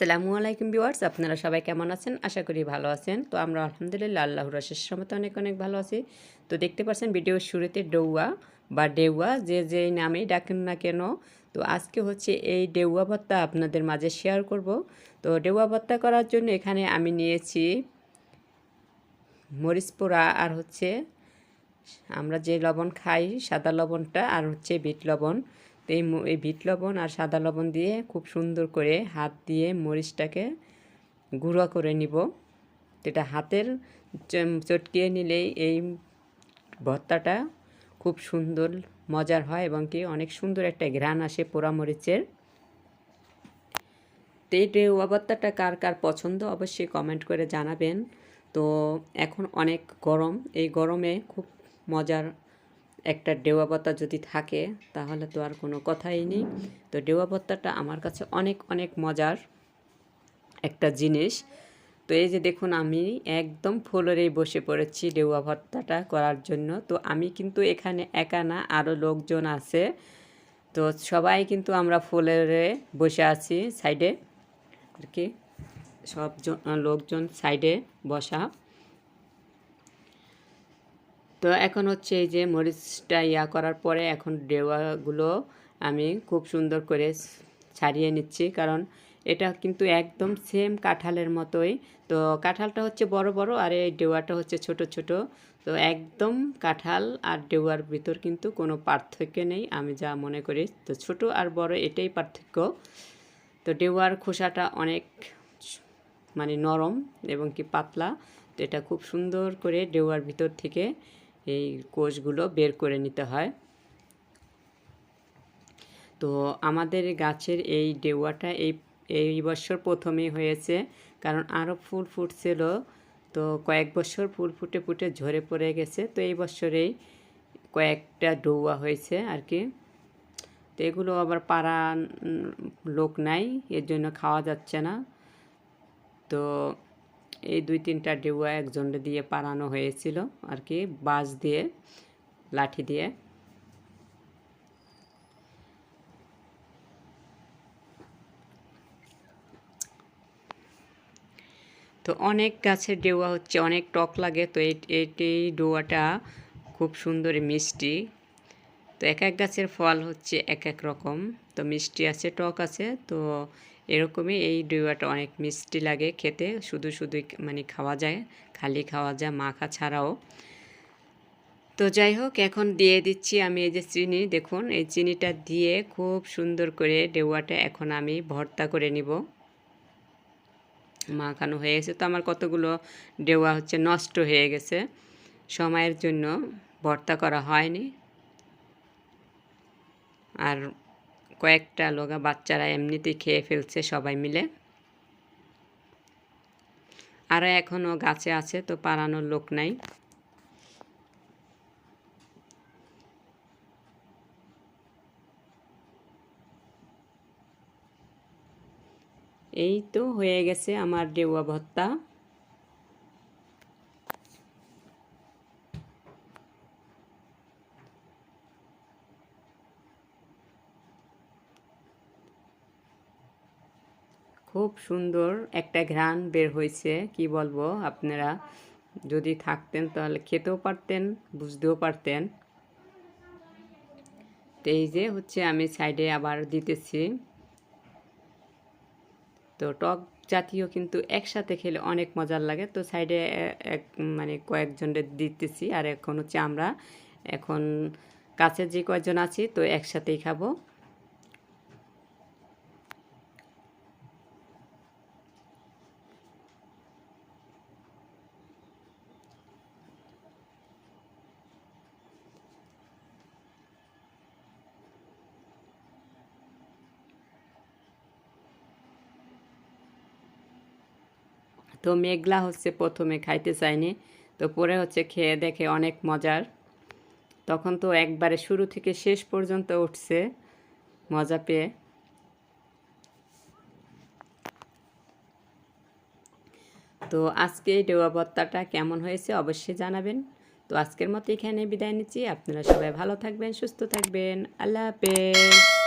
আসসালামু আলাইকুম ভিউয়ার্স, আপনারা সবাই কেমন আছেন? আশা করি ভালো আছেন। তো আমরা আলহামদুলিল্লাহ আল্লাহর আশেষ মতো অনেক অনেক ভালো আছি। তো দেখতে পাচ্ছেন ভিডিওর শুরুতে ডৌয়া বা ডেউয়া, যে যে নামেই ডাকেন না কেন। তো আজকে হচ্ছে এই ডেউয়া ভত্তা আপনাদের মাঝে শেয়ার করব। তো ডেউয়া ভত্তা করার জন্য এখানে আমি নিয়েছি মরিচ পোড়া আর হচ্ছে আমরা যে লবণ খাই, সাদা লবণটা, আর হচ্ছে বিট লবণ। এই এই বিট লবণ আর সাদা লবণ দিয়ে খুব সুন্দর করে হাত দিয়ে মরিচটাকে গুঁড়া করে নিব। এটা হাতের চটকিয়ে নিলেই এই ভর্তাটা খুব সুন্দর, মজার হয় এবং কি অনেক সুন্দর একটা ঘ্রাণ আসে পোড়া মরিচের। তো এই ডেউয়া ভর্তাটা কার কার পছন্দ অবশ্যই কমেন্ট করে জানাবেন। তো এখন অনেক গরম, এই গরমে খুব মজার একটা ডেওয়া ভর্তা যদি থাকে, তাহলে তো আর কোনো কথাই নেই। তো ডেওয়া ভর্তাটা আমার কাছে অনেক অনেক মজার একটা জিনিস। তো এই যে দেখুন, আমি একদম ফ্লোরেই বসে পড়েছি ডেউয়া ভর্তাটা করার জন্য। তো আমি কিন্তু এখানে একা না, আরও লোকজন আছে। তো সবাই কিন্তু আমরা ফ্লোরে বসে আছি সাইডে। আর কি, সব জন- লোকজন সাইডে বসা। তো এখন হচ্ছে এই যে মরিচটা ইয়া করার পরে এখন ডেওয়াগুলো আমি খুব সুন্দর করে ছাড়িয়ে নিচ্ছি। কারণ এটা কিন্তু একদম সেম কাঁঠালের মতোই। তো কাঁঠালটা হচ্ছে বড় বড় আর এই ডেওয়াটা হচ্ছে ছোট ছোট। তো একদম কাঁঠাল আর ডেওয়ার ভিতর কিন্তু কোনো পার্থক্য নেই। আমি যা মনে করি, তো ছোট আর বড় এটাই পার্থক্য। তো ডেওয়ার খোসাটা অনেক মানে নরম এবং কি পাতলা। তো এটা খুব সুন্দর করে ডেওয়ার ভিতর থেকে এই কোষগুলো বের করে নিতে হয়। তো আমাদের গাছের এই ডেওয়াটা এই এই বছর প্রথমেই হয়েছে, কারণ আরও ফুল ফুটছিল। তো কয়েক বছর ফুল ফুটে ফুটে ঝরে পড়ে গেছে, তো এই বছরেই কয়েকটা ডৌয়া হয়েছে আর কি। তো এগুলো আবার পাড়া লোক নাই, এর জন্য খাওয়া যাচ্ছে না। তো এই দুই তিনটা ডেউয়া একজন দিয়ে পাড়ানো হয়েছিল আর কি, বাঁশ দিয়ে, লাঠি দিয়ে। তো অনেক গাছের ডেউয়া হচ্ছে, অনেক টক লাগে, তো এই ডোয়াটা খুব সুন্দর মিষ্টি। তো এক এক গাছের ফল হচ্ছে এক এক রকম। তো মিষ্টি আছে, টক আছে, তো এরকমই এই ডুয়াটা অনেক মিষ্টি লাগে খেতে। শুধু শুধু মানে খাওয়া যায়, খালি খাওয়া যায়, মাখা ছাড়াও। তো যাই হোক, এখন দিয়ে দিচ্ছি আমি এই যে চিনি, দেখুন, এই চিনিটা দিয়ে খুব সুন্দর করে ডেউয়াটা এখন আমি ভর্তা করে নিব। মাখানো হয়ে গেছে, তো আমার কতগুলো ডেওয়া হচ্ছে নষ্ট হয়ে গেছে। সময়ের জন্য ভর্তা করা হয়নি। আর কয়েকটা লোকা বাচ্চারা এমনিতেই খেয়ে ফেলছে সবাই মিলে। আর এখনও গাছে আছে, তো পাড়ানোর লোক নাই। এই তো হয়ে গেছে আমার ডেউয়া ভর্তা খুব সুন্দর একটা ঘ্রাণ বের হয়েছে, কি বলব আপনারা? যদি থাকতেন তাহলে খেতেও পারতেন, বুঝতেও পারতেন। তো এই যে হচ্ছে আমি সাইডে আবার দিতেছি। তো টক জাতীয় কিন্তু একসাথে খেলে অনেক মজার লাগে। তো সাইডে এক মানে কয়েকজনের দিতেছি আর এখন হচ্ছে আমরা, এখন কাছে যে কয়েকজন আছি তো একসাথেই খাব। তো মেঘলা হচ্ছে প্রথমে খাইতে চায়নি। তো পরে হচ্ছে খেয়ে দেখে অনেক মজার। তখন তো একবারে শুরু থেকে শেষ পর্যন্ত উঠছে মজা পেয়ে। তো আজকে এই ডেওয়া ভত্তাটা কেমন হয়েছে অবশ্যই জানাবেন। তো আজকের মতো এখানে বিদায় নিচ্ছি। আপনারা সবাই ভালো থাকবেন, সুস্থ থাকবেন। আল্লাহ হাফেজ।